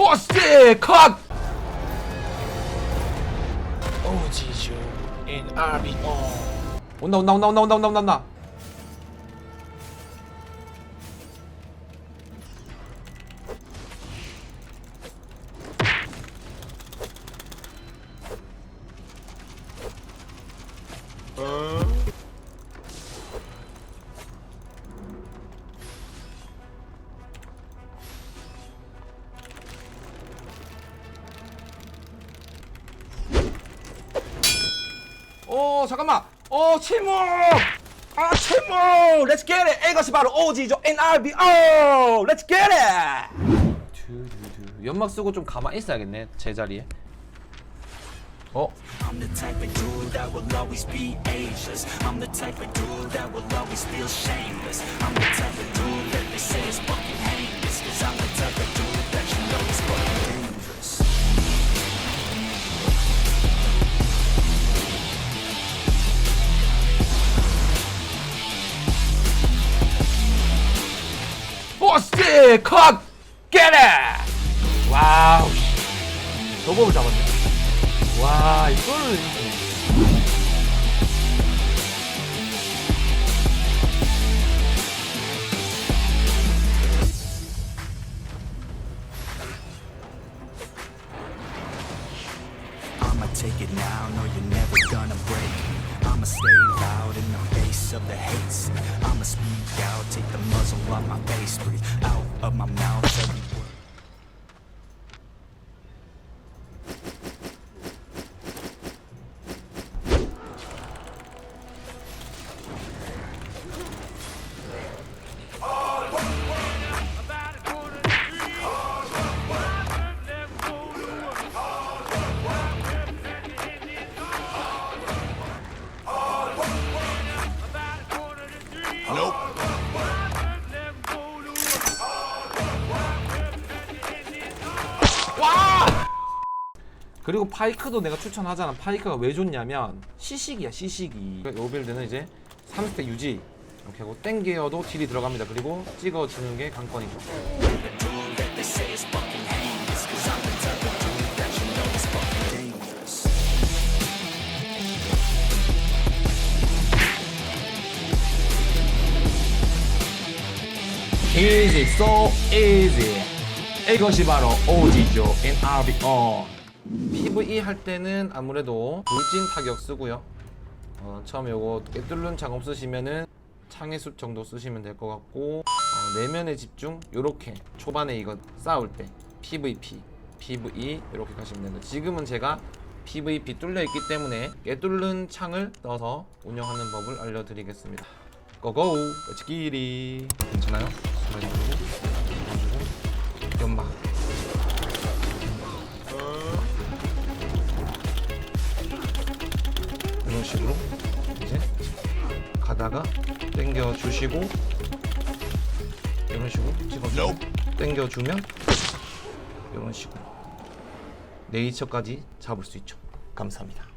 보스 컷! 오지주 in RBO 온다 온다 온다 온다 온다 온다 온다. 온다 어 잠깐만 어 침묵 아 침묵 Let's get it 이것이 바로 오지죠 NRBO Let's get it 두두두. 연막 쓰고 좀 가만히 있어야겠네 제자리에 어? I'm the type of dude that will always be ageless. I'm the type of dude that will always feel shameless. 보스 컷 get it 와우 씨. 저법을 잡았네 와 이거를 I'ma take it now, no you're never gonna break me. I'ma stay loud in the face of the hate. I'ma speak out, take the muzzle off my face, breathe out of my mouth 그리고 파이크도 내가 추천하잖아 파이크가 왜 좋냐면 시식이야 시식이 요 빌드는 이제 3스택 유지 이렇게 하고 땡겨도 딜이 들어갑니다 그리고 찍어주는 게 관건이죠 easy so easy 이것이 바로 오지죠 NRBO PVE 할 때는 아무래도 돌진 타격 쓰고요. 어, 처음에 요거 뚫는 작업 쓰시면은 창의 숫 정도 쓰시면 될 것 같고 어, 내면의 집중 요렇게 초반에 이거 싸울 때 PVP PVE 이렇게 가시면 됩니다. 지금은 제가 PVP 뚫려 있기 때문에 깨뚫는 창을 떠서 운영하는 법을 알려드리겠습니다. 고고 렛츠기리 괜찮아요? 연막 식으로 이제 가다가 당겨 주시고 이런 식으로 찍어주고 당겨 주면 이런 식으로. 네이처까지 잡을 수 있죠. 감사합니다